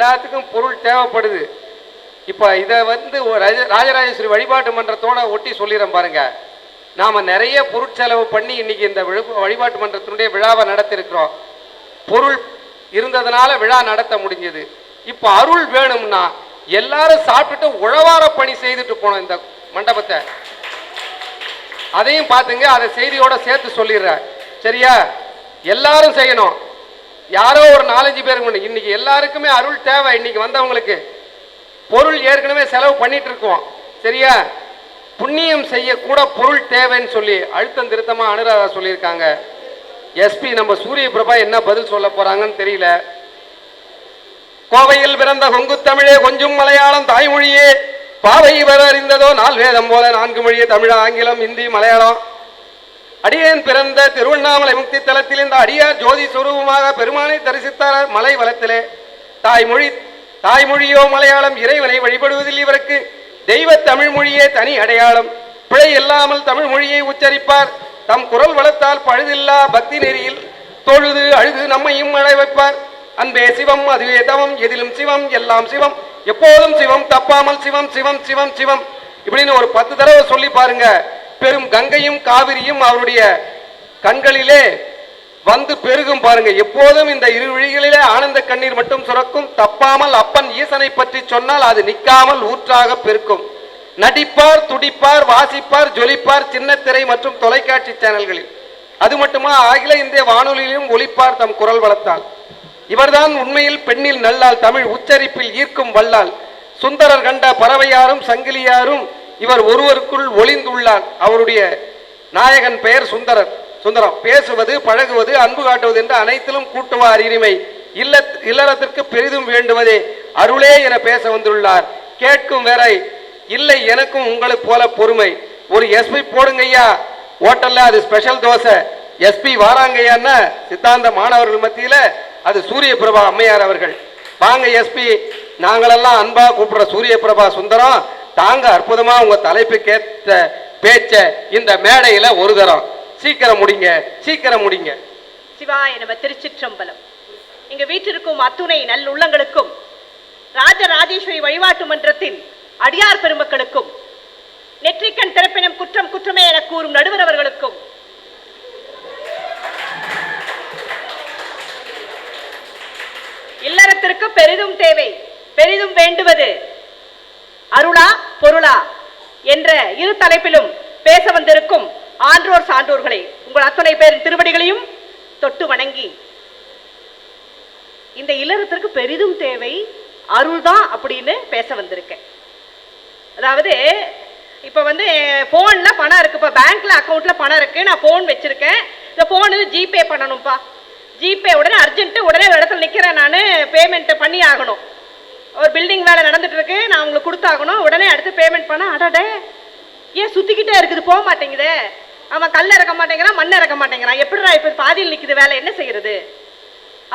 எல்லாத்துக்கும் பொருள் தேவைப்படுது. இப்போ இதை வந்து ராஜ- ராஜராஜேஸ்வரி வழிபாட்டு மன்றத்தோட ஒட்டி சொல்லிடுறேன் பாருங்க. நாம நிறைய பொருட்செலவு பண்ணி இன்னைக்கு இந்த வழிபாட்டு மன்றத்தினுடைய விழாவை நடத்திருக்கிறோம். பொருள் இருந்ததுனால விழா நடத்த முடிஞ்சது. இப்போ அருள் வேணும்னா எல்லாரும் சாப்பிட்டுட்டு உழவார பணி செய்துட்டு போனோம் இந்த மண்டபத்தை. அதையும் பார்த்துங்க அதை செய்தியோட சேர்த்து சொல்லிடுறேன். சரியா? எல்லாரும் செய்யணும். யாரோ ஒரு நாலஞ்சு பேருக்கு இன்னைக்கு எல்லாருக்குமே அருள் தேவை இன்னைக்கு வந்தவங்களுக்கு. பொருள் ஏற்கனவே செலவு பண்ணிட்டு இருக்கோம் சரியா? புண்ணியம் செய்யக்கூட பொருள் தேவைன்னு சொல்லி அழுத்தம் திருத்தமா அனுராதா சொல்லியிருக்காங்க. எஸ்பி நம்ம சூரிய பிரபா என்ன பதில் சொல்ல போறாங்கன்னு தெரியல. கோவையில் பிறந்த கொங்கு தமிழே கொஞ்சம் மலையாளம் தாய்மொழியே. பாவை வர அறிந்ததோ நால் வேதம் போல நான்கு மொழியே தமிழ் ஆங்கிலம் இந்தி மலையாளம். அடியேன் பிறந்த திருவண்ணாமலை முக்தி தலத்தில் இந்த அடியார் ஜோதி சுரூபமாக பெருமானை தரிசித்தார் மலை வளத்திலே. தாய்மொழி தாய்மொழியோ மலையாளம் இறைவனை வழிபடுவதில் இவருக்கு தெய்வ தமிழ் மொழியே தனி அடையாளம். பிழை இல்லாமல் தமிழ் மொழியை உச்சரிப்பார். தம் குரல் வளத்தால் பழுதில்லா பக்தி நெறியில் தொழுது அழுது நம்மையும் அழை வைப்பார். அன்பே சிவம் அதுவே தவம் எதிலும் சிவம் எல்லாம் சிவம் எப்போதும் சிவம் தப்பாமல் சிவம் சிவம் சிவம் சிவம். இப்படின்னு ஒரு பத்து தடவை சொல்லி பாருங்க. பெரும் கங்கையும் காவிரியும் அவருடைய கண்களிலே வந்து பெருகும் பாருங்க. எப்போதும் இந்த இரு விழிகளிலே ஆனந்த கண்ணீர் மட்டும் சுரக்கும். தப்பாமல் அப்பன் ஈசனை பற்றி சொன்னால் அது நிற்காமல் ஊற்றாக பெருக்கும். நடிப்பார் துடிப்பார் வாசிப்பார் ஜொலிப்பார் சின்னத்திரை மற்றும் தொலைக்காட்சி சேனல்களில். அது மட்டுமா அகில இந்திய வானொலியிலும் ஒளிப்பார் தம் குரல் வளர்த்தால் இவர்தான் உண்மையில் பெண்ணில் நல்லால் தமிழ் உச்சரிப்பில் ஈர்க்கும் வல்லால். சுந்தரர் கண்ட பறவையாரும் சங்கிலியாரும் இவர் ஒருவருக்குள் ஒளிந்துள்ளார். அவருடைய நாயகன் பெயர் சுந்தரர். சுந்தரம் பேசுவது பழகுவது அன்பு காட்டுவது என்று அனைத்திலும் கூட்டுவார் இனிமை. இல்ல இல்லறத்திற்கு பெரிதும் வேண்டுவதே. அருளே என பேச வந்துள்ளார். கேட்கும் வேறை இல்லை எனக்கும் உங்களை போல பொறுமை. ஒரு எஸ்பி போடுங்கய்யா. ஹோட்டல்ல அது ஸ்பெஷல் தோசை. எஸ்பி வாராங்கய்யான்னா சித்தாந்த மாணவர்கள் மத்தியில அது சூரிய பிரபா அம்மையார் அவர்கள். வாங்க எஸ்பி நாங்களெல்லாம் அன்பா கூப்பிடுற சூரிய பிரபா சுந்தரம் தாங்க அற்புதமா உங்க தலைப்புக்கு ஏற்ற பேச்ச இந்த மேடையில ஒரு தரம். சீக்கிரம் முடிங்க சீக்கிரம் முடிங்க. சிவாய நம்ம திருச்சிற்றம்பலம். எங்க வீட்டிற்கும் அத்துணை நல்லுள்ளங்களுக்கும் ராஜராஜேஸ்வரி வழிபாட்டு மன்றத்தின் அடியார் பெருமக்களுக்கும் நெற்றிக்கண் திறப்பினம் குற்றம் குற்றமே என கூறும் நடுவர் அவர்களுக்கும் இல்லறத்திற்கு பெரிதும் தேவை பெரிதும் வேண்டுவது அருளா பொருளா என்ற இரு தலைப்பிலும் பேச வந்திருக்கும் ஆன்றோர் சான்றோர்களை உங்கள் அத்தனை பேரின் திருவடிகளையும் தொட்டு வணங்கி இந்த இல்லறத்திற்கு பெரிதும் தேவை அருள்தான் அப்படின்னு பேச வந்திருக்கேன். அதாவது இப்போ வந்து ஃபோனில் பணம் இருக்கு இப்போ பேங்க்ல அக்கௌண்ட்ல பணம் இருக்கு நான் ஃபோன் வச்சிருக்கேன். இந்த ஃபோனு ஜிபே பண்ணணும்ப்பா ஜிபே உடனே அர்ஜென்ட்டு உடனே ஒரு இடத்துல நிற்கிறேன் நான் பேமெண்ட்டு பண்ணி ஆகணும். ஒரு பில்டிங் வேலை நடந்துட்டு இருக்கு நான் உங்களுக்கு கொடுத்தாகணும். உடனே அடுத்து பேமெண்ட் பண்ண அடடே ஏன் சுத்திக்கிட்டே இருக்குது போக மாட்டேங்குதே. அவன் கல் இறக்க மாட்டேங்கிறான் மண் இறக்க மாட்டேங்கிறான். எப்படிடா இப்போ பாதியில் நிற்குது வேலை என்ன செய்யறது?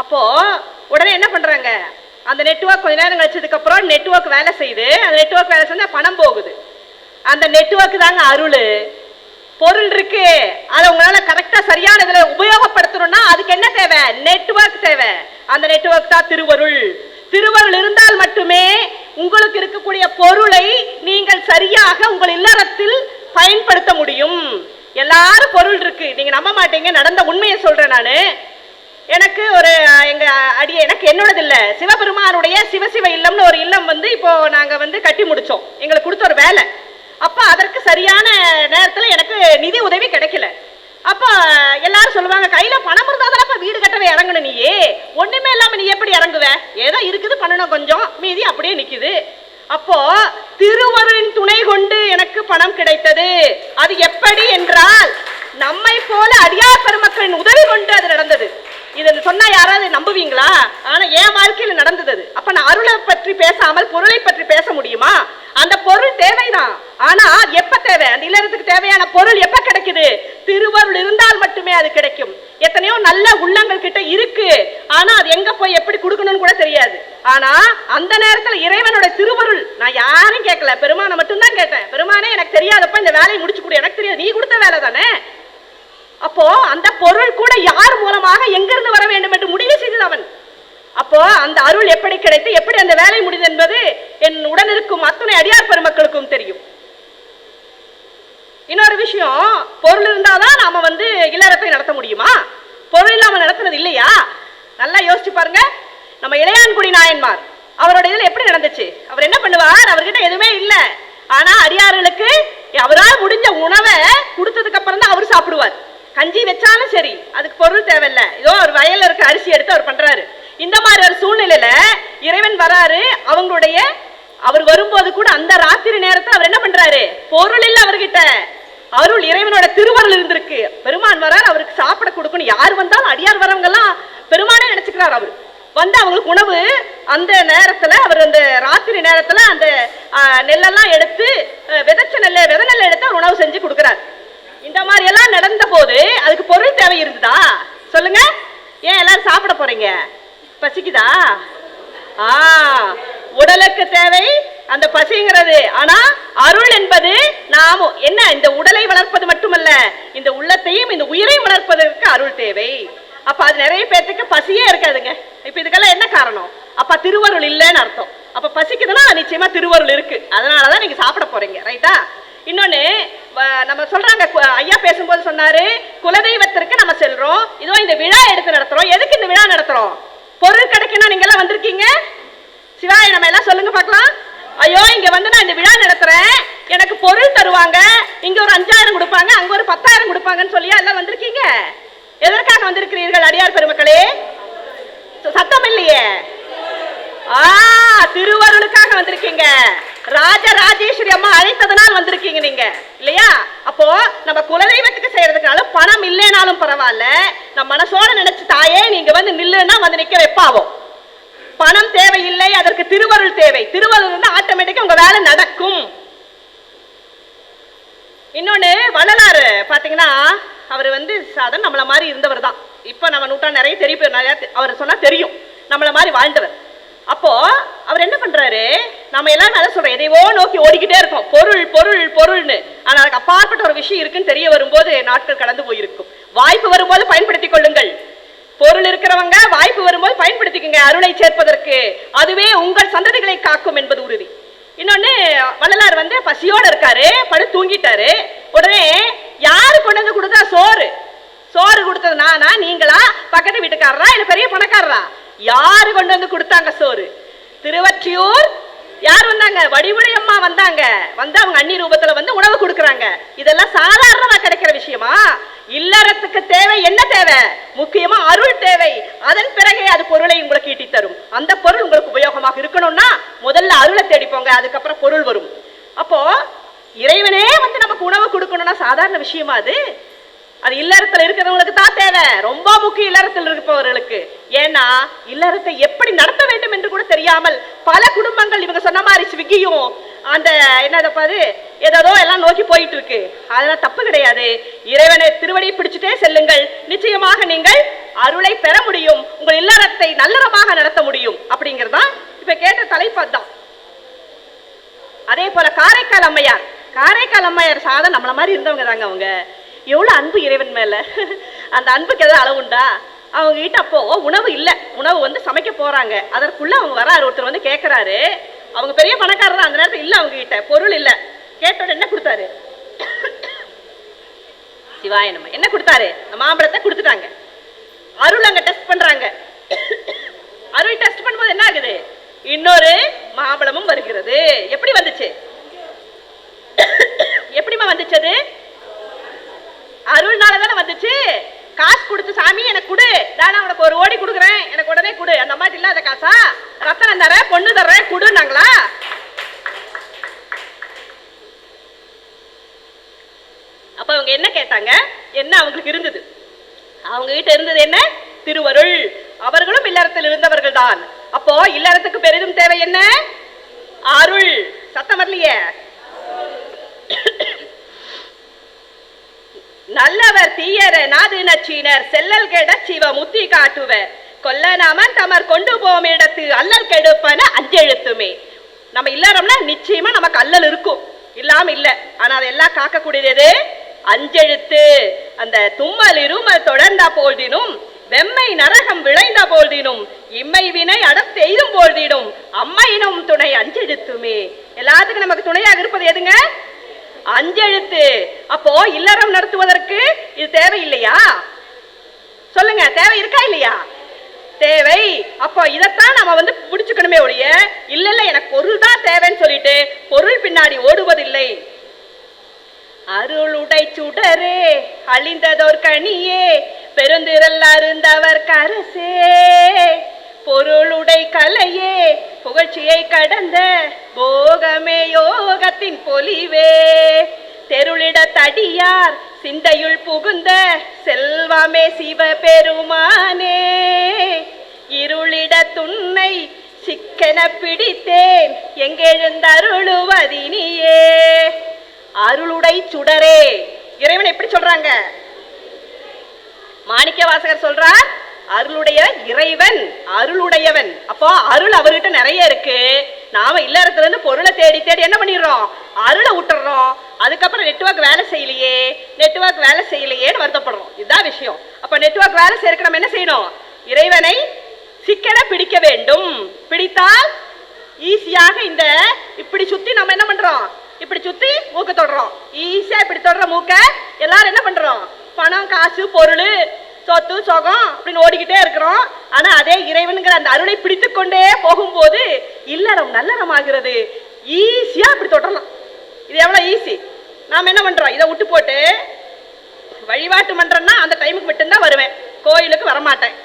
அப்போ உடனே என்ன பண்றாங்க? அந்த நெட்ஒர்க் கொஞ்ச நேரம் கழிச்சதுக்கு அப்புறம் நெட்ஒர்க் வேலை செய்யுது. அந்த நெட்ஒர்க் வேலை செஞ்சால் பணம் போகுது. அந்த நெட்ஒர்க் தாங்க அருள். பொருள் இருக்கு. அதை உங்களால கரெக்டா சரியான இதுல உபயோகப்படுத்தணும்னா அதுக்கு என்ன தேவை? நெட்வொர்க் தேவை. அந்த நெட்ஒர்க் தான் திருவருள். திருவருள் இருந்தால் மட்டுமே உங்களுக்கு இருக்கக்கூடிய பொருளை நீங்கள் சரியாக உங்கள் இல்லறத்தில் பயன்படுத்த முடியும். எல்லாரும் பொருள் இருக்கு. நீங்க நம்ப மாட்டீங்க. நடந்த உண்மையை சொல்றேன் நான். எனக்கு ஒரு எங்க அடி எனக்கு என்னோடது இல்ல. சிவபெருமானுடைய சிவசிவ இல்லம்னு ஒரு இல்லம் வந்து இப்போ நாங்க வந்து கட்டி முடிச்சோம். எங்களுக்கு கொடுத்த ஒரு வேலை. அப்ப அதற்கு சரியான நேரத்துல எனக்கு நிதி உதவி கிடைக்கல. அப்போ எல்லாரும் சொல்லுவாங்க கையில பணம் இருந்தா தானே வீடு கட்டவே இறங்கணும் நீயே. ஒண்ணுமே இல்லாம நீ எப்படி இறங்குவ? ஏதோ இருக்குது பண்ணணும் கொஞ்சம் மீதி அப்படியே நிக்குது. அப்போ திருவருளின் துணை கொண்டு எனக்கு பணம் கிடைத்தது. அது எப்படி என்றால் நம்மை போல அடியார் பெருமக்களின் உதவி கொண்டு அது நடந்தது. இது சொன்னா யாராவது நம்புவீங்களா? ஆனா என் வாழ்க்கையில நடந்தது அது. அப்ப நான் அருளை பற்றி பேசாமல் பொருளை பற்றி பேச முடியுமா? அந்த பொருள் தேவைதான். ஆனா அது எப்ப தேவை? அந்த இல்லறத்துக்கு தேவையான பொருள் எப்ப கிடைக்குது? அது கிடைக்கும். எத்தனையோ நல்ல உள்ளங்கள் கிட்ட இருக்கு. ஆனா அது எங்க போய் எப்படி கொடுக்கணும்னு கூட தெரியாது. ஆனா அந்த நேரத்துல இறைவனோட திருவருள் நான் யாரும் கேட்கல. பெருமானை மட்டும்தான் கேட்டேன். பெருமானே எனக்கு தெரியாதப்ப இந்த வேலையை முடிச்சு கொடு எனக்கு தெரியாது. நீ கொடுத்த வேலை தானே? அப்போ அந்த பொருள் கூட யார் மூலமாக எங்கிருந்து வர வேண்டும் என்று முடிவு செய்தது அவன். அப்போ அந்த அருள் எப்படி கிடைத்து எப்படி அந்த வேலை முடிந்தது என்பது என் உடனிருக்கும் அத்தனை அடியார் பெருமக்களுக்கும் தெரியும். இன்னொரு விஷயம் பொருள் இருந்தால் தான் நாம் வந்து இல்லறத்தை நடத்த முடியுமா? பொருள் இல்லாமல் நடத்துறது இல்லையா? நல்லா யோசிச்சு பாருங்க. நம்ம இளையான்குடி நாயன்மார் அவரோட இதில் எப்படி நடந்துச்சு? அவர் என்ன பண்ணுவார்? அவர்கிட்ட எதுவுமே இல்லை. ஆனால் அடியார்களுக்கு அவரால் முடிஞ்ச உணவை கொடுத்ததுக்கு அப்புறம் தான் அவர் சாப்பிடுவார். கஞ்சி வச்சாலும் சரி அதுக்கு பொருள் தேவையில்ல. ஏதோ ஒரு வயல்ல இருக்க அரிசி எடுத்து அவர் பண்றாரு. இந்த மாதிரி ஒரு சூழ்நிலையில இறைவன் வராரு. அவங்களுடைய அவர் வரும்போது கூட அந்த ராத்திரி நேரத்தில் அவர் என்ன பண்றாரு? பொருள் இல்லை அவர்கிட்ட. அருள் இறைவனோட திருவருள் இருந்திருக்கு. பெருமான் வரார் அவருக்கு சாப்பிட கொடுக்கணும். யார் வந்தாலும் அடியார் வரவங்க எல்லாம் பெருமானே நினைச்சுக்கிறார் அவர். வந்து அவங்களுக்கு உணவு அந்த நேரத்துல அவர் அந்த ராத்திரி நேரத்துல அந்த நெல்லெல்லாம் எடுத்து விதைச்ச நெல்லை விதை நெல்லை எடுத்து அவர் உணவு செஞ்சு கொடுக்குறாரு. இந்த மாதிரி எல்லாம் நடந்த போது அதுக்கு பொருள் தேவை இருந்ததா? சொல்லுங்க. ஏன் எல்லாரும் சாப்பிட போறீங்க? பசிக்குதா? ஆ உடலுக்கு தேவை அந்த பசிங்கிறது. ஆனா அருள் என்பது நாமும் என்ன இந்த உடலை வளர்ப்பது மட்டுமல்ல இந்த உள்ளத்தையும் இந்த உயிரையும் வளர்ப்பதற்கு அருள் தேவை. அப்ப அது நிறைய பேர்த்துக்கு பசியே இருக்காதுங்க. இப்ப இதுக்கெல்லாம் என்ன காரணம்? அப்ப திருவருள் இல்லைன்னு அர்த்தம். அப்ப பசிக்குதுன்னா நிச்சயமா திருவருள் இருக்கு. அதனாலதான் நீங்க சாப்பிட போறீங்க. ரைட்டா? இன்னொன்னு வ- நம்ம சொல்றாங்க ஐயா பேசும்போது சொன்னாரு குலதெய்வத்திற்கு நம்ம செல்றோம். இதோ இந்த விழா எடுத்து நடத்துறோம். எதுக்கு இந்த விழா நடத்துறோம்? பொருள் கிடைக்கணும் நீங்க எல்லாம் வந்திருக்கீங்க? சிவாய நம்ம எல்லாம் சொல்லுங்க பார்க்கலாம். ஐயோ இங்க வந்து நான் இந்த விழா நடத்துறேன். எனக்கு பொருள் தருவாங்க. இங்க ஒரு அஞ்சாயிரம் கொடுப்பாங்க அங்க ஒரு பத்தாயிரம் கொடுப்பாங்கன்னு சொல்லி எல்லாம் வந்திருக்கீங்க. எதற்காக வந்திருக்கிறீர்கள் அடியார் பெருமக்களே? சத்தம் இல்லையே. ஆ திருவருளுக்காக வந்திருக்கீங்க. ராஜ ராஜேஸ்வரி அம்மா அழைத்ததனால் வந்திருக்கீங்க நீங்க. இல்லையா? அப்போ நம்ம குலதெய்வத்துக்கு செய்யறதுனால பணம் இல்லைனாலும் பரவாயில்ல. நம்ம மனசோட நினைச்சு தாயே நீங்க வந்து நில்லுன்னா வந்து நிக்க வைப்பாவோம் பணம் தேவையில்லை அதற்கு திருவருள் தேவை. திருவருள் இருந்தா ஆட்டோமேட்டிக்கா உங்க வேலை நடக்கும். இன்னொன்னு வள்ளலாறு பாத்தீங்கன்னா அவர் வந்து சாதம் நம்மள மாதிரி இருந்தவர் தான். இப்போ நம்ம நூற்றா நிறைய தெரிய பேர் நிறைய அவர் சொன்னா தெரியும். நம்மள மாதிரி வாழ்ந்தவர். அப்போ அவர் என்ன பண்றாரு? நம்ம எல்லாரும் அதை சொல்றோம் எதையோ நோக்கி ஓடிக்கிட்டே இருக்கோம். பொருள் பொருள் பொருள்னு. ஆனா அதுக்கு அப்பாற்பட்ட ஒரு விஷயம் இருக்குன்னு தெரிய வரும்போது நாட்கள் கடந்து போயிருக்கும். வாய்ப்பு வரும்போது பயன்படுத்திக் கொள்ளுங்கள். பொருள் இருக்கிறவங்க வாய்ப்பு வரும்போது பயன்படுத்திக்கங்க அருளை சேர்ப்பதற்கு. அதுவே உங்கள் சந்ததிகளை காக்கும் என்பது உறுதி. இன்னொன்னு வள்ளலார் வந்து பசியோட இருக்காரு படு தூங்கிட்டாரு. உடனே யாரு கொண்டு வந்து கொடுத்தா சோறு? சோறு கொடுத்தது நானா? நீங்களா? பக்கத்து வீட்டுக்காரரா? இல்ல பெரிய பணக்காரரா? யாரு கொண்டு வந்து கொடுத்தாங்க சோறு? திருவற்றியூர். யார் வந்தாங்க? வடிவுடை அம்மா வந்தாங்க. வந்து அவங்க அண்ணி ரூபத்துல வந்து உணவு கொடுக்கறாங்க. இதெல்லாம் சாதாரணமா கிடைக்கிற விஷயமா? இல்லறத்துக்கு தேவை. என்ன தேவை? முக்கியமா அருள் தேவை அதன் பிறகே அது பொருளை உங்களுக்கு ஈட்டி தரும் அந்த பொருள் உங்களுக்கு உபயோகமாக இருக்கணும்னா முதல்ல அருளை தேடி போங்க அதுக்கப்புறம் பொருள் வரும் அப்போ இறைவனே வந்து நமக்கு உணவு கொடுக்கணும்னா சாதாரண விஷயமா அது? அது இல்லறத்துல இருக்கிறவங்களுக்கு தான் தேவை. ரொம்ப முக்கியம் இல்லறத்தில் இருப்பவர்களுக்கு. ஏன்னா இல்லறத்தை எப்படி நடத்த வேண்டும் என்று கூட தெரியாமல் பல குடும்பங்கள் இவங்க சொன்ன மாதிரி ஸ்விக்கியும் அந்த என்னது பாரு ஏதோ எல்லாம் நோக்கி போயிட்டு இருக்கு அதெல்லாம் தப்பு கிடையாது. இறைவனை திருவடி பிடிச்சிட்டே செல்லுங்கள். நிச்சயமாக நீங்கள் அருளை பெற முடியும். உங்கள் இல்லறத்தை நல்லறமாக நடத்த முடியும். அப்படிங்கறதுதான் இப்ப கேட்ட தலைப்பு அதான் அதே போல காரைக்கால் அம்மையார் காரைக்கால் அம்மையார் சாதம் நம்மள மாதிரி இருந்தவங்க தாங்க அவங்க. எவ்வளோ அன்பு இறைவன் மேல. அந்த அன்புக்கு எதாவது அளவுண்டா அவங்க கிட்ட அப்போ உணவு இல்லை. உணவு வந்து சமைக்க போறாங்க. அதற்குள்ள அவங்க வராரு. ஒருத்தர் வந்து கேட்குறாரு அவங்க பெரிய பணக்காரர் அந்த நேரத்தில் இல்லை அவங்க கிட்ட பொருள் இல்லை. கேட்டோட என்ன கொடுத்தாரு? சிவாய நம்ம என்ன கொடுத்தாரு? மாம்பழத்தை கொடுத்துட்டாங்க. அருள் அங்க டெஸ்ட் பண்றாங்க. அருள் டெஸ்ட் பண்ணும்போது என்ன ஆகுது? இன்னொரு மாம்பழமும் வருகிறது. எப்படி வந்துச்சு? எப்படிமா வந்துச்சது? அருள்னால தானே வந்துச்சு? காசு கொடுத்து சாமி எனக்கு கொடு. தானே உனக்கு ஒரு ஓடி கொடுக்குறேன். எனக்கு உடனே கொடு. அந்த மாதிரி இல்லாத காசா? ரத்தனம் தரேன் பொண்ணு தர்றேன் கொடுன்னாங்களா? அப்ப அவங்க என்ன கேட்டாங்க? என்ன அவங்களுக்கு இருந்தது? அவங்க கிட்ட இருந்தது என்ன? திருவருள். அவர்களும் இல்லறத்தில் இருந்தவர்கள் தான் அப்போ இல்லறத்துக்கு பெரிதும் தேவை என்ன? அருள். சத்தம் வரலையே. நல்லவர் தீயர நாது நச்சீனர் செல்லல் கெட சிவ முத்தி காட்டுவர். கொல்லனாமன் தமர் கொண்டு போம் இடத்து அல்லல் கெடுப்பன அஞ்செழுத்துமே. நம்ம இல்லறோம்னா நிச்சயமா நமக்கு அல்லல் இருக்கும். இல்லாம இல்ல. ஆனா அதெல்லாம் காக்கக்கூடியது அஞ்செழுத்து. அந்த தும்மல் இருமல் தொடர்ந்த போதினும் வெம்மை நரகம் விளைந்த போதினும் இம்மை வினை அடத்தெய்தும் போதினும் அம்மையினும் துணை அஞ்செழுத்துமே. எல்லாத்துக்கும் நமக்கு துணையாக இருப்பது எதுங்க? அஞ்செழுத்து. அப்போ இல்லறம் நடத்துவதற்கு இது தேவை இல்லையா சொல்லுங்க தேவை இருக்கா இல்லையா? தேவை. அப்போ இதைத்தான் நம்ம வந்து பிடிச்சுக்கணுமே ஒழிய இல்ல இல்ல எனக்கு பொருள் தான் தேவைன்னு சொல்லிட்டு பொருள் பின்னாடி ஓடுவதில்லை. அருளுடை சுடரே அழிந்ததோர் கனியே பெருந்திரல் அருந்தவர் கரசே. பொருளுடை கலையே புகழ்ச்சியை கடந்த போகமே யோகத்தின் பொலிவே. தெருளிட தடியார் சிந்தையுள் புகுந்த செல்வமே சிவபெருமானே. இருளிட துன்னை சிக்கன பிடித்தேன் எங்கெழுந்தருளுவதினியே. அருளுடை சுடரே. இறைவன் எப்படி சொல்றாங்க? மாணிக்க வாசகர் சொல்றார் அருளுடைய இறைவன் அருளுடையவன். அப்போ அருள் அவர்கிட்ட நிறைய இருக்கு. நாம இல்லறத்துல இருந்து பொருளை தேடி தேடி என்ன பண்ணிடுறோம்? அருளை விட்டுறோம் அதுக்கப்புறம் நெட்வொர்க் வேலை செய்யலையே நெட்வொர்க் வேலை செய்யலையேன்னு வருத்தப்படுறோம். இதுதான் விஷயம். அப்ப நெட்வொர்க் வேலை செய்யறதுக்கு நம்ம என்ன செய்யணும்? இறைவனை சிக்கன பிடிக்க வேண்டும். பிடித்தால் ஈஸியாக இந்த இப்படி சுத்தி நம்ம என்ன பண்றோம்? இப்படி சுத்தி மூக்க தொடுறோம். ஈஸியா இப்படி தொடுற மூக்க எல்லாரும் என்ன பண்றோம்? பணம் காசு பொருள் சொத்து சொகம் அப்படின்னு ஓடிக்கிட்டே இருக்கிறோம். ஆனா அதே இறைவனுங்கிற அந்த அருளை பிடித்து கொண்டே போகும்போது இல்லறம் நல்லறம் ஆகிறது. ஈஸியா அப்படி தொடரலாம். இது எவ்வளவு ஈஸி? நாம என்ன பண்றோம்? இதை விட்டு போட்டு வழிபாட்டு மன்றம்னா அந்த டைமுக்கு மட்டும்தான் வருவேன். கோயிலுக்கு வரமாட்டேன்.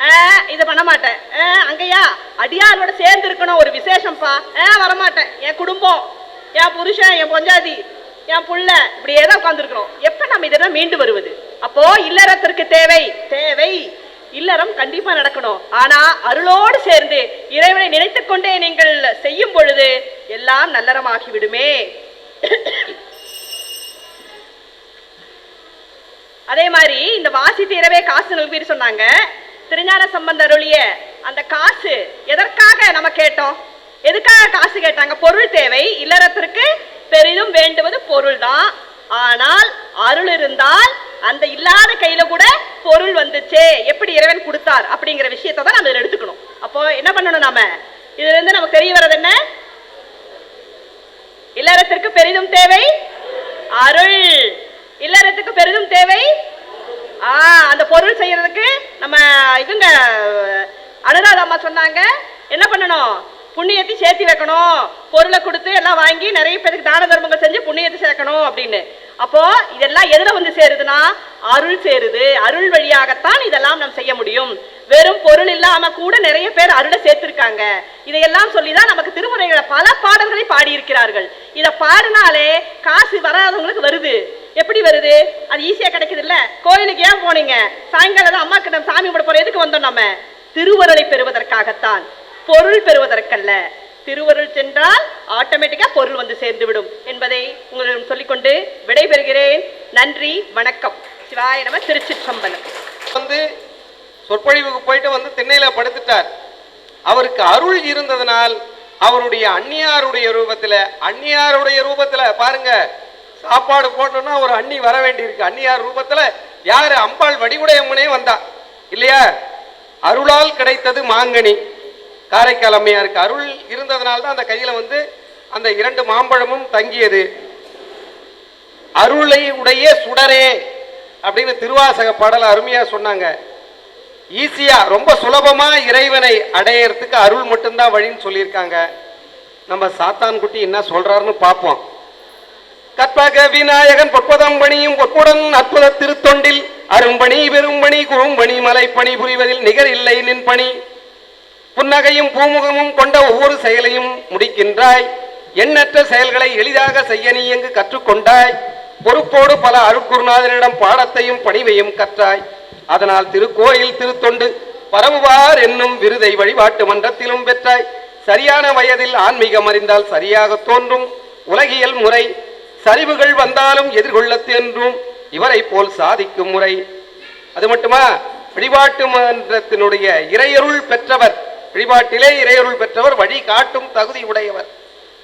ஆ, இதை பண்ண மாட்டேன். ஆ, அங்கேயா? அடியாரோட சேர்ந்து இருக்கணும் ஒரு விசேஷம்ப்பா ஆ வரமாட்டேன். என் குடும்பம் என் புருஷன் என் பொஞ்சாதி என் புள்ள இப்படியே தான் உட்காந்துருக்கிறோம் எப்ப நம்ம இதெல்லாம் மீண்டு வருவது? அப்போ இல்லறத்திற்கு தேவை. தேவை. இல்லறம் கண்டிப்பா நடக்கணும். ஆனா அருளோடு சேர்ந்து இறைவனை நினைத்துக் கொண்டே நீங்கள் செய்யும் பொழுது எல்லாம் நல்லறமாகி விடுமே. அதே மாதிரி இந்த வாசி தீரவே காசு நல்வீர் சொன்னாங்க. திருஞான சம்பந்த அருளிய அந்த காசு எதற்காக நம்ம கேட்டோம்? எதுக்காக காசு கேட்டாங்க? பொருள் தேவை. இல்லறத்திற்கு பெரிதும் வேண்டுவது பொருள் தான் ஆனால் அருள் இருந்தால் அந்த இல்லாத கையில கூட பொருள் வந்துச்சே எப்படி இறைவன் கொடுத்தார் அப்படிங்கிற விஷயத்தை தான் நம்ம எடுத்துக்கணும். அப்போ என்ன பண்ணணும் நாம? இதுல இருந்து நமக்கு தெரிய வர்றது என்ன? இல்லறத்திற்கு பெரிதும் தேவை அருள். இல்லறத்துக்கு பெரிதும் தேவை ஆ அந்த பொருள் செய்யறதுக்கு நம்ம இதுங்க அனுராதா அம்மா சொன்னாங்க. என்ன பண்ணணும்? புண்ணியத்தை சேர்த்து வைக்கணும். பொருளை கொடுத்து எல்லாம் வாங்கி நிறைய பேருக்கு தான தர்மங்கள் செஞ்சு புண்ணிய சேர்க்கணும் அப்படின்னு. அப்போ இதெல்லாம் எதுல வந்து சேருதுன்னா அருள் சேருது. அருள் வழியாகத்தான் இதெல்லாம் நாம் செய்ய முடியும். வெறும் பொருள் இல்லாம கூட நிறைய பேர் அருளை சேர்த்திருக்காங்க. இதையெல்லாம் சொல்லிதான் நமக்கு திருமுறைகளை பல பாடல்களை பாடியிருக்கிறார்கள். இதை பாடினாலே காசு வராதவங்களுக்கு வருது. எப்படி வருது? அது ஈஸியா கிடைக்குது இல்ல கோயிலுக்கு ஏன் போனீங்க? சாயங்காலம் அம்மா கிட்ட சாமி கும்பிட போற எதுக்கு வந்தோம் நம்ம. திருவருளை பெறுவதற்காகத்தான். பொருள் பெறுவதற்கல்ல. திருவருள் சென்றால் ஆட்டோமேட்டிக்கா பொருள் வந்து சேர்ந்து விடும் என்பதை உங்களிடம் சொல்லிக்கொண்டு விடைபெறுகிறேன். நன்றி வணக்கம். சிவாய நம்ம திருச்சிற்றம்பலம். வந்து சொற்பொழிவுக்கு போயிட்டு வந்து திண்ணையில படுத்துட்டார். அவருக்கு அருள் இருந்ததனால் அவருடைய அந்நியாருடைய ரூபத்துல அந்நியாருடைய ரூபத்துல பாருங்க சாப்பாடு போட்டோம்னா ஒரு அண்ணி வர வேண்டியிருக்கு. அந்நியார் ரூபத்துல யாரு? அம்பாள் வடிவுடையம்மனே வந்தா. இல்லையா? அருளால் கிடைத்தது மாங்கனி. காரைக்கால் அம்மையாருக்கு அருள் இருந்ததுனால தான் அந்த கையில் வந்து அந்த இரண்டு மாம்பழமும் தங்கியது. அருளை உடைய சுடரே அப்படின்னு திருவாசக பாடல் அருமையாக சொன்னாங்க. ஈஸியாக ரொம்ப சுலபமாக இறைவனை அடையிறதுக்கு அருள் மட்டும்தான் வழின்னு சொல்லியிருக்காங்க. நம்ம சாத்தான்குட்டி என்ன சொல்கிறாருன்னு பார்ப்போம் கற்பக விநாயகன் பொற்பதம் பணியும் பொற்புடன் அற்புத திருத்தொண்டில் அரும்பணி பெரும்பணி குறும்பணி மலைப்பணி புரிவதில் நிகர் இல்லை நின் பணி புன்னகையும் பூமுகமும் கொண்ட ஒவ்வொரு செயலையும் முடிக்கின்றாய். எண்ணற்ற செயல்களை எளிதாக செய்ய நீ எங்கு கற்றுக்கொண்டாய். பொறுப்போடு பல அருட்குருநாதனிடம் பாடத்தையும் பணிவையும் கற்றாய். அதனால் திருக்கோயில் திருத்தொண்டு பரவுவார் என்னும் விருதை வழிபாட்டு மன்றத்திலும் பெற்றாய். சரியான வயதில் ஆன்மீகம் அறிந்தால் சரியாக தோன்றும். உலகியல் முறை சரிவுகள் வந்தாலும் எதிர்கொள்ள தேன்றும். இவரை போல் சாதிக்கும் முறை. அது மட்டுமா? வழிபாட்டு மன்றத்தினுடைய இறையருள் பெற்றவர் வழிபாட்டிலே இறையொருள் பெற்றவர் வழி காட்டும் தகுதி உடையவர்.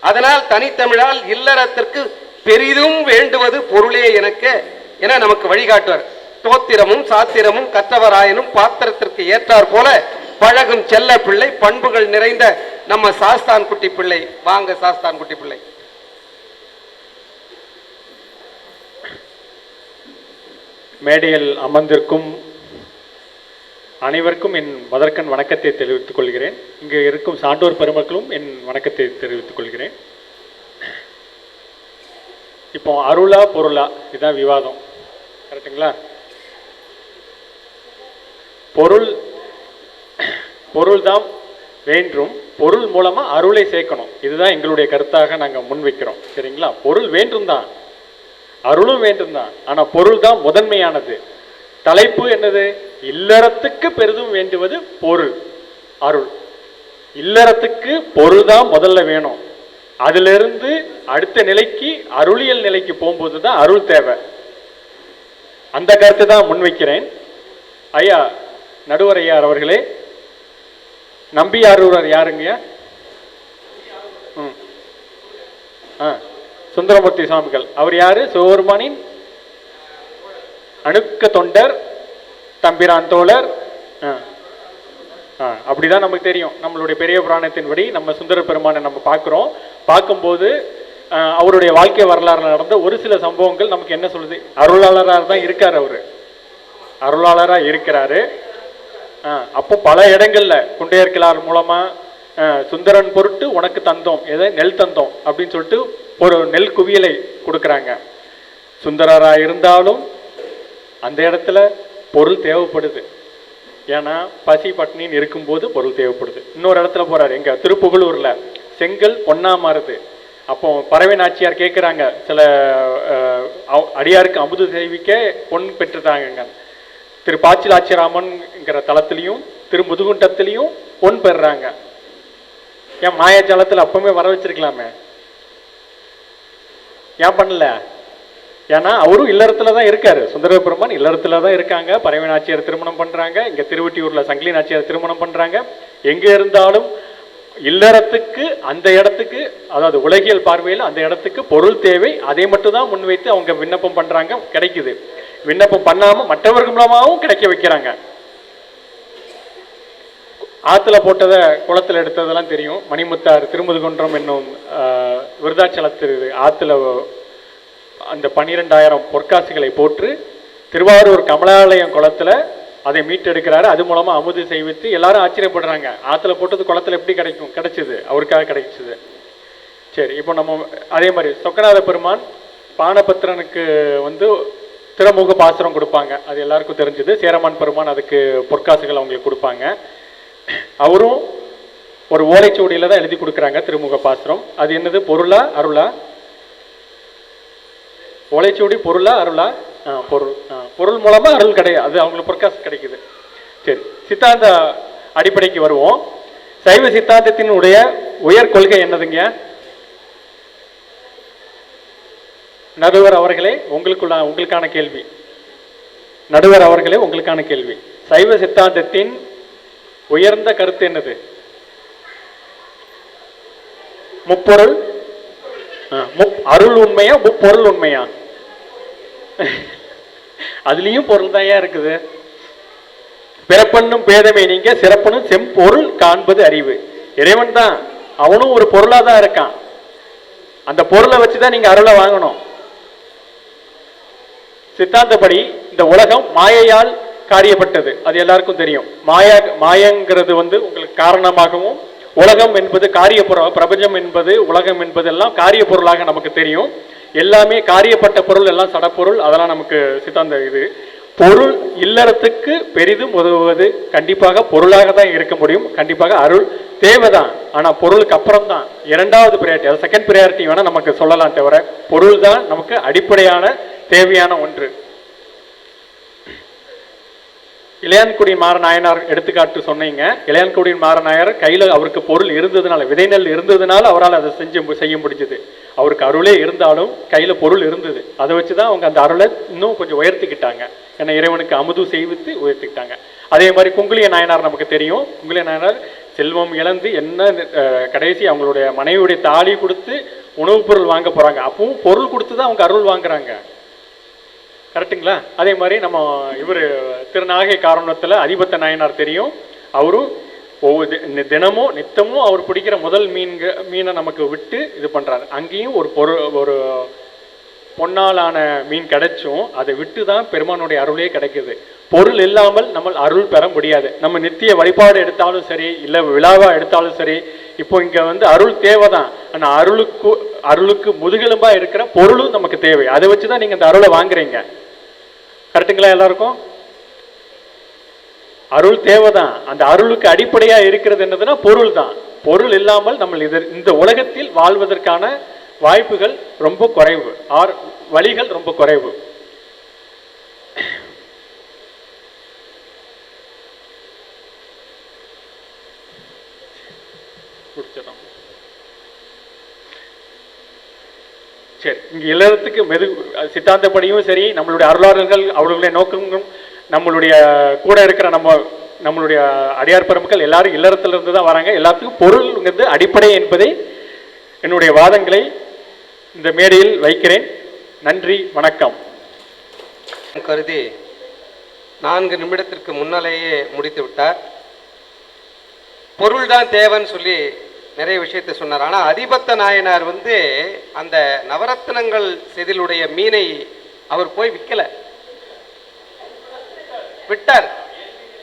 அதனால் தனித்தமிழால் இல்லறத்திற்கு பெரிதும் வேண்டுவது பொருளே எனக்கு என நமக்கு வழிகாட்டுவார். தோத்திரமும் சாத்திரமும் கற்றவராயனும் பாத்திரத்திற்கு ஏற்றார் போல பழகும் செல்ல பிள்ளை பண்புகள் நிறைந்த நம்ம சாஸ்தான் குட்டி பிள்ளை. வாங்க சாஸ்தான் குட்டி பிள்ளை. மேடையில் அமர்ந்திருக்கும் அனைவருக்கும் என் முதற்கண் வணக்கத்தை தெரிவித்துக் கொள்கிறேன். இங்கு இருக்கும் சான்றோர் பெருமக்களும் என் வணக்கத்தை தெரிவித்துக் கொள்கிறேன். இப்போ அருளா பொருளா இதுதான் விவாதம். கரெக்டுங்களா பொருள் பொருள் தான் வேண்டும். பொருள் மூலமாக அருளை சேர்க்கணும். இதுதான் எங்களுடைய கருத்தாக நாங்கள் முன்வைக்கிறோம் சரிங்களா? பொருள் வேண்டும் தான். அருளும் வேண்டும் தான். ஆனால் பொருள் தான் முதன்மையானது. தலைப்பு என்னது? இல்லறத்துக்கு பெரிதும் வேண்டுவது பொருள் அருள். இல்லறத்துக்கு பொருள் தான் முதல்ல வேணும். அதிலிருந்து அடுத்த நிலைக்கு அருளியல் நிலைக்கு போகும்போது தான் அருள் தேவை. அந்த கருத்தை தான் முன்வைக்கிறேன் ஐயா நடுவர் ஐயார் அவர்களே நம்பியாரூரர் யாருங்க ம். ஆ சுந்தரமூர்த்தி சுவாமிகள் அவர் யாரு? சிவபெருமானின் அணுக்க தொண்டர் தம்பிரான் தோழர். அப்படிதான் நமக்கு தெரியும். நம்மளுடைய பெரிய புராணத்தின்படி நம்ம சுந்தர பெருமானை நம்ம பார்க்குறோம். பார்க்கும்போது அவருடைய வாழ்க்கை வரலாறு நடந்த ஒரு சில சம்பவங்கள் நமக்கு என்ன சொல்லுது? அருளாளராக தான் இருக்கார் அவர். அருளாளராக இருக்கிறாரு. அப்போ பல இடங்கள்ல குண்டையர்கிழார் மூலமா சுந்தரன் பொருட்டு உனக்கு தந்தோம் எதை? நெல் தந்தோம் அப்படின்னு சொல்லிட்டு ஒரு நெல் குவியலை கொடுக்குறாங்க. சுந்தரராக இருந்தாலும் அந்த இடத்துல பொருள் தேவைப்படுது. ஏன்னா பசி பட்னின்னு இருக்கும்போது பொருள் தேவைப்படுது. இன்னொரு இடத்துல போறாரு. எங்கள் திருப்புகழூரில். செங்கல் பொன்னா மாறுது. அப்போ பறவை நாச்சியார் கேட்குறாங்க சில அடியாருக்கு அமுது செய்விக்க பொன் பெற்றுட்டாங்க திரு பாச்சிலாச்சிராமன்ங்கிற தளத்துலேயும் திரு முதுகுண்டத்துலேயும் பொன் பெறுறாங்க. ஏன் மாயாஜாலத்தில் அப்பவுமே வர வச்சிருக்கலாமே? ஏன் பண்ணல? ஏன்னா அவரும் இல்லறத்துல தான் இருக்காரு. சுந்தர பெருமான் இல்லறத்துல தான் இருக்காங்க. பறவை நாச்சியார் திருமணம் பண்றாங்க. இங்க திருவட்டியூர்ல சங்கிலி நாச்சியார் திருமணம் பண்றாங்க. எங்க இருந்தாலும் இல்லறத்துக்கு அந்த இடத்துக்கு அதாவது உலகியல் பார்வையில் அந்த இடத்துக்கு பொருள் தேவை. அதை மட்டும் தான் முன்வைத்து அவங்க விண்ணப்பம் பண்றாங்க. கிடைக்குது. விண்ணப்பம் பண்ணாம மற்றவர்கள் மூலமாகவும் கிடைக்க வைக்கிறாங்க. ஆத்துல போட்டதை குளத்துல எடுத்ததெல்லாம் தெரியும். மணிமுத்தார் திருமுதுகுன்றம் என்னும் விருதாச்சலத்தில் ஆற்றுல ஆத்துல அந்த பன்னிரெண்டாயிரம் பொற்காசுகளை போற்று திருவாரூர் கமலாலயம் குளத்தில் அதை மீட்டெடுக்கிறாரு. அது மூலமாக அமுது செய்வித்து எல்லாரும் ஆச்சரியப்படுறாங்க. ஆற்றுல போட்டது குளத்துல எப்படி கிடைக்கும்? கிடைச்சிது. அவருக்காக கிடைச்சிது. சரி இப்போ நம்ம அதே மாதிரி சொக்கநாத பெருமான் பானபத்திரனுக்கு வந்து திறமுக பாசுரம் கொடுப்பாங்க. அது எல்லாருக்கும் தெரிஞ்சது. சேரமான் பெருமான் அதுக்கு பொற்காசுகள் அவங்களுக்கு கொடுப்பாங்க. அவரும் ஒரு ஓலைச்சுவடியில் தான் எழுதி கொடுக்குறாங்க திருமுக பாசுரம். அது என்னது? பொருளா? அருளா? ஓலைச்சுவடி பொருளா அருளா பொருள் பொருள் மூலமா அருள் கிடையாது. அது அவங்களுக்கு பொற்காசு கிடைக்குது. சரி சித்தாந்த அடிப்படைக்கு வருவோம். சைவ சித்தாந்தத்தினுடைய உயர் கொள்கை என்னதுங்க? நடுவர் அவர்களே உங்களுக்குள்ள உங்களுக்கான கேள்வி. நடுவர் அவர்களே உங்களுக்கான கேள்வி. சைவ சித்தாந்தத்தின் உயர்ந்த கருத்து என்னது? முப்பொருள்? முப் அருள் உண்மையா முப்பொருள் உண்மையா? அதுலயும் பொருள் தான் இருக்குது? பிறப்பண்ணும் பேதமை நீங்க சிறப்பனும் செம்பொருள் காண்பது அறிவு. இறைவன் தான் அவனும் ஒரு பொருளா தான் இருக்கான். அந்த பொருளை வச்சுதான் நீங்க அருளை வாங்கணும். சித்தாந்தப்படி இந்த உலகம் மாயையால் காரியப்பட்டது. அது எல்லாருக்கும் தெரியும். மாயா மாயங்கிறது வந்து உங்களுக்கு காரணமாகவும் உலகம் என்பது காரிய பொருள் பிரபஞ்சம் என்பது உலகம் என்பதெல்லாம் காரிய பொருளாக நமக்கு தெரியும். எல்லாமே காரியப்பட்ட பொருள் எல்லாம் சடப்பொருள். அதெல்லாம் நமக்கு சித்தாந்த இது. பொருள் இல்லறத்துக்கு பெரிதும் உதவுவது கண்டிப்பாக பொருளாக தான் இருக்க முடியும். கண்டிப்பாக அருள் தேவைதான் ஆனால் பொருளுக்கு அப்புறம் தான் இரண்டாவது ப்ரையாரிட்டி அது செகண்ட் ப்ரையாரிட்டி வேணால் நமக்கு சொல்லலாம் தவிர பொருள் தான் நமக்கு அடிப்படையான தேவையான ஒன்று. இளையான்குடி மாறநாயனார் எடுத்துக்காட்டு சொன்னீங்க. இளையான்குடி மாறநாயர் கையில் அவருக்கு பொருள் இருந்ததுனால விதைநெல் இருந்ததுனால அவரால் அதை செஞ்சு செய்ய முடிஞ்சது. அவருக்கு அருளே இருந்தாலும் கையில் பொருள் இருந்தது. அதை வச்சு தான் அவங்க அந்த அருளை இன்னும் கொஞ்சம் உயர்த்திக்கிட்டாங்க. ஏன்னா இறைவனுக்கு அமுது செய்வித்து உயர்த்திக்கிட்டாங்க. அதே மாதிரி குங்குளிய நாயனார் நமக்கு தெரியும். குங்குளிய நாயனார் செல்வம் இழந்து என்ன கடைசி அவங்களுடைய மனைவியுடைய தாலி கொடுத்து உணவுப் பொருள் வாங்க போகிறாங்க அப்பவும் பொருள் கொடுத்து தான் அவங்க அருள் வாங்குறாங்க. கரெக்ட்டுங்களா? அதே மாதிரி நம்ம இவர் திருநாகை காரணத்தில் அதிபத்த நாயனார் தெரியும். அவரும் ஒவ்வொரு தி- நி- தினமும் நித்தமும் அவர் பிடிக்கிற முதல் மீன்க மீனை நமக்கு விட்டு இது பண்ணுறாரு அங்கேயும் ஒரு பொருள் ஒரு பொன்னாலான மீன் கிடைச்சும் அதை விட்டு தான் பெருமானுடைய அருளே கிடைக்குது. பொருள் இல்லாமல் நம்ம அருள் பெற முடியாது. நம்ம நித்திய வழிபாடு எடுத்தாலும் சரி இல்லை விழாவாக எடுத்தாலும் சரி இப்போ இங்கே வந்து அருள் தேவை தான் ஆனால் அருளுக்கு அருளுக்கு முதுகெலும்பாக இருக்கிற பொருளும் நமக்கு தேவை. அதை வச்சு தான் நீங்கள் இந்த அருளை வாங்குறீங்க. கரெக்டுங்களா எல்லாருக்கும்? அருள் தேவைதான். அந்த அருளுக்கு அடிப்படையா இருக்கிறது என்னதுன்னா பொருள் தான் பொருள் இல்லாமல் நம்ம இது இந்த உலகத்தில் வாழ்வதற்கான வாய்ப்புகள் ரொம்ப குறைவு. ஆர் வழிகள் ரொம்ப குறைவு. சரி இங்கே இல்லறத்துக்கு மெது சித்தாந்தப்படியும் சரி நம்மளுடைய அருளாளர்கள் அவர்களுடைய நோக்கங்களும் நம்மளுடைய கூட இருக்கிற நம்ம நம்மளுடைய அடியார் பெருமக்கள் எல்லாரும் இல்லறத்திலிருந்து தான் வராங்க. எல்லாத்துக்கும் பொருள்ங்கிறது அடிப்படை என்பதை என்னுடைய வாதங்களை இந்த மேடையில் வைக்கிறேன். நன்றி வணக்கம். கருதி நான்கு நிமிடத்திற்கு முன்னாலேயே முடித்து விட்டார் பொருள் தான் தேவைன்னு சொல்லி நிறைய விஷயத்தை சொன்னார். ஆனால் அதிபத்த நாயனார் வந்து அந்த நவரத்னங்கள் செதிலுடைய மீனை அவர் போய் விற்கலை விட்டார்.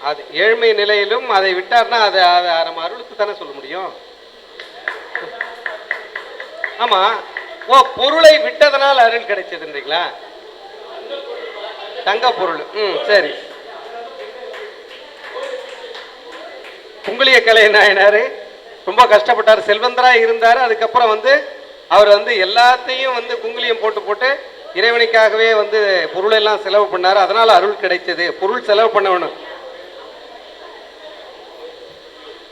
அது ஏழ்மை நிலையிலும் அதை விட்டார்னா அதை அதை நம்ம அருளுக்கு தானே சொல்ல முடியும்? ஆமாம் ஓ பொருளை விட்டதனால் அருள் கிடைச்சதுன்றீங்களா தங்க பொருள். ம் சரி. குங்குளிய கலை நாயனாரு ரொம்ப கஷ்டப்பட்டார். செல்வந்தரா இருந்தார். அதுக்கப்புறம் வந்து அவர் வந்து எல்லாத்தையும் வந்து குங்குலியம் போட்டு போட்டு இறைவனுக்காகவே வந்து பொருளெல்லாம் செலவு பண்ணார். அதனால் அருள் கிடைச்சது. பொருள் செலவு பண்ணணும்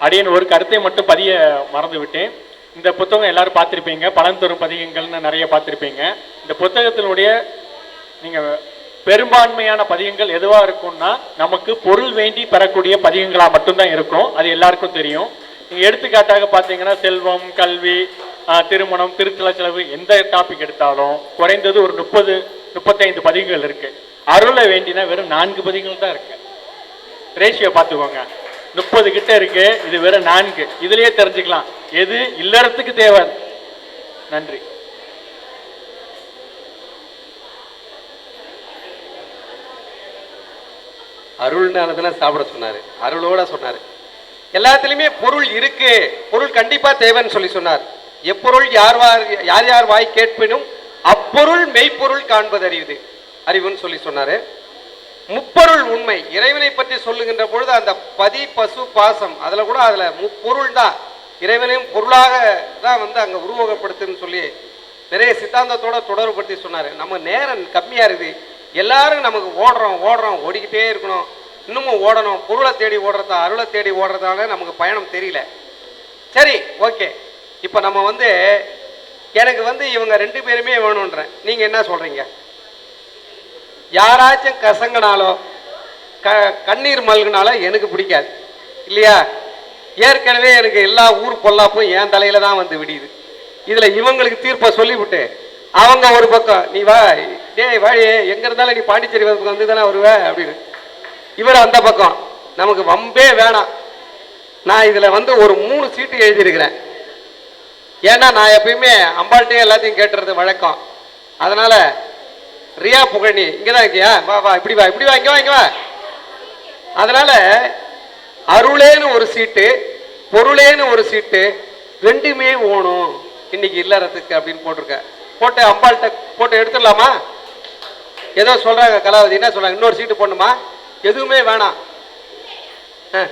அடியன் ஒரு கருத்தை மட்டும் பதிய மறந்து விட்டேன் இந்த புத்தகம் எல்லாரும் பார்த்துருப்பீங்க. பலன் தரும் பதிகங்கள்னு நிறைய பார்த்துருப்பீங்க. இந்த புத்தகத்தினுடைய நீங்கள் பெரும்பான்மையான பதிகங்கள் எதுவாக இருக்கும்னா நமக்கு பொருள் வேண்டி பெறக்கூடிய பதிகங்களாக மட்டும்தான் இருக்கும். அது எல்லாருக்கும் தெரியும். எடுத்துக்காட்டாக பார்த்தீங்கன்னா செல்வம் கல்வி திருமணம் திருத்தல செலவு எந்த டாபிக் எடுத்தாலும் குறைந்தது ஒரு முப்பது முப்பத்தைந்து பதிவுகள் இருக்கு. அருளை வேண்டினா வெறும் நான்கு பதிவுகள் தான் இருக்கு. ரேஷியோ பார்த்துக்கோங்க. முப்பது கிட்ட இருக்கு இது வெறும் நான்கு. இதுலயே தெரிஞ்சுக்கலாம். எது இல்லறத்துக்கு தேவை? நன்றி. அருள்னாலதானே சாப்பிட சொன்னாரு. அருளோட சொன்னாரு. எல்லாத்துலேயுமே பொருள் இருக்கு. பொருள் கண்டிப்பா தேவைன்னு சொல்லி சொன்னார். எப்பொருள் யார் யார் யார் வாய் கேட்பினும் அப்பொருள் மெய்ப்பொருள் காண்பது அறிவுது அறிவுன்னு சொல்லி சொன்னாரு. முப்பொருள் உண்மை. இறைவனை பற்றி சொல்லுகின்ற பொழுது அந்த பதி பசு பாசம் அதுல கூட அதுல முப்பொருள் தான். இறைவனையும் பொருளாக தான் வந்து அங்க உருவகப்படுத்துன்னு சொல்லி நிறைய சித்தாந்தத்தோட தொடர்புபடுத்தி சொன்னாரு. நம்ம நேரம் கம்மியா இருக்குது. எல்லாரும் நமக்கு ஓடுறோம் ஓடுறோம் ஓடிக்கிட்டே இருக்கணும். இன்னமும் ஓடணும். பொருளை தேடி ஓடுறதா அருளை தேடி ஓடுறதால நமக்கு பயணம் தெரியல. சரி ஓகே. இப்போ நம்ம வந்து எனக்கு வந்து இவங்க ரெண்டு பேருமே வேணுன்றேன் நீங்கள் என்ன சொல்கிறீங்க யாராச்சும் கசங்கினாலோ க கண்ணீர் மல்கினாலோ எனக்கு பிடிக்காது. இல்லையா? ஏற்கனவே எனக்கு எல்லா ஊர் பொல்லாப்பும் என் தலையில் தான் வந்து விடியுது. இதில் இவங்களுக்கு தீர்ப்பை சொல்லிவிட்டு அவங்க ஒரு பக்கம் நீ வா டேய் வாடி எங்கே இருந்தாலும் நீ பாண்டிச்சேரி வந்து வந்து தானே வருவ? அப்படின்னு. இவர் அந்த பக்கம். நமக்கு வம்பே வேணாம். நான் இதில் வந்து ஒரு மூணு சீட்டு எழுதியிருக்கிறேன். ஏன்னா நான் எப்பயுமே அம்பாள்கிட்டையும் எல்லாத்தையும் கேட்டுறது வழக்கம். அதனால் ரியா புகழி இங்கே தான் இருக்கியா? வா வா இப்படி வா இப்படி வா இங்கே வா இங்கே வா. அதனால் அருளேன்னு ஒரு சீட்டு பொருளேன்னு ஒரு சீட்டு ரெண்டுமே ஓணும். இன்னைக்கு இல்லறதுக்கு அப்படின்னு போட்டிருக்க. போட்டு அம்பாள்கிட்ட போட்டு எடுத்துடலாமா? ஏதோ சொல்கிறாங்க கலாவதி என்ன சொல்கிறாங்க இன்னொரு சீட்டு போடணுமா? எதுவுமே வேணாம். ஆ.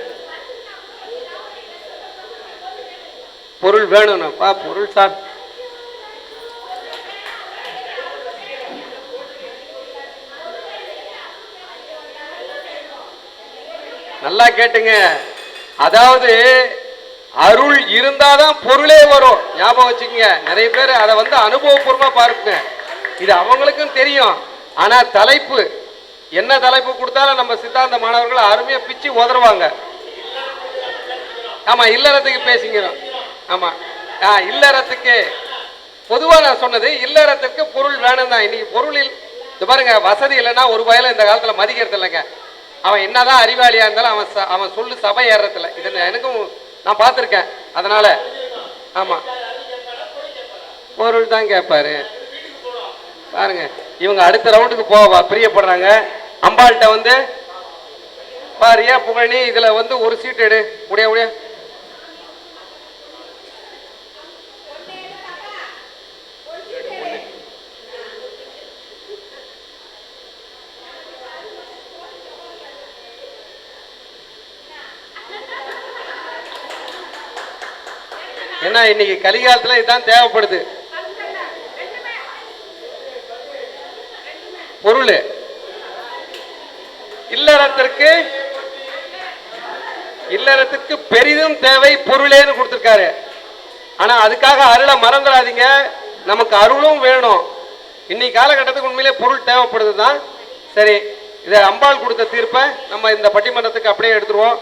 பொருள் வேணும்னாப்பா பொருள் சார் நல்லா கேட்டுங்க. அதாவது அருள் இருந்தாதான் பொருளே வரும். ஞாபகம் வச்சுக்கோங்க. நிறைய பேர் அதை வந்து அனுபவபூர்வமா பாருங்க. இது அவங்களுக்கும் தெரியும். ஆனா தலைப்பு என்ன தலைப்பு கொடுத்தாலும் நம்ம சித்தாந்த மாணவர்கள் அருமையாக பிச்சு உதறுவாங்க. ஆமா இல்லறத்துக்கு பேசிக்கிறோம். ஆமா. ஆ இல்லறத்துக்கு. பொதுவாக நான் சொன்னது இல்லறத்துக்கு பொருள் வேணும் தான் இன்னைக்கு பொருளில் இது பாருங்க வசதி இல்லைன்னா ஒரு வயலும் இந்த காலத்தில் மதிக்கிறது இல்லைங்க. அவன் என்னதான் அறிவாளியா இருந்தாலும் அவன் ச- அவன் சொல்லு சபை ஏறதில்ல இது எனக்கும் நான் பார்த்துருக்கேன். அதனால ஆமா. பொருள் தான் கேட்பாரு. பாருங்க இவங்க அடுத்த ரவுண்டுக்கு போவா பிரியப்படுறாங்க. அம்பாள்கிட்ட வந்து பாரியா புகழி இதுல வந்து ஒரு சீட் எடு. உடைய உடைய. ஏன்னா இன்னைக்கு கலிகாலத்துல இதுதான் தேவைப்படுது. பொருள். இல்லறத்திற்கு இல்லறத்திற்கு பெரிதும் தேவை பொருளேன்னு கொடுத்துருக்காரு. ஆனா அதுக்காக அருளை மறந்துடாதீங்க. நமக்கு அருளும் வேணும். இன்னைக்கு காலகட்டத்துக்கு உண்மையிலே பொருள் தேவைப்படுது தான் சரி இதை அம்பாள் கொடுத்த தீர்ப்பை நம்ம இந்த பட்டிமன்றத்துக்கு அப்படியே எடுத்துருவோம்.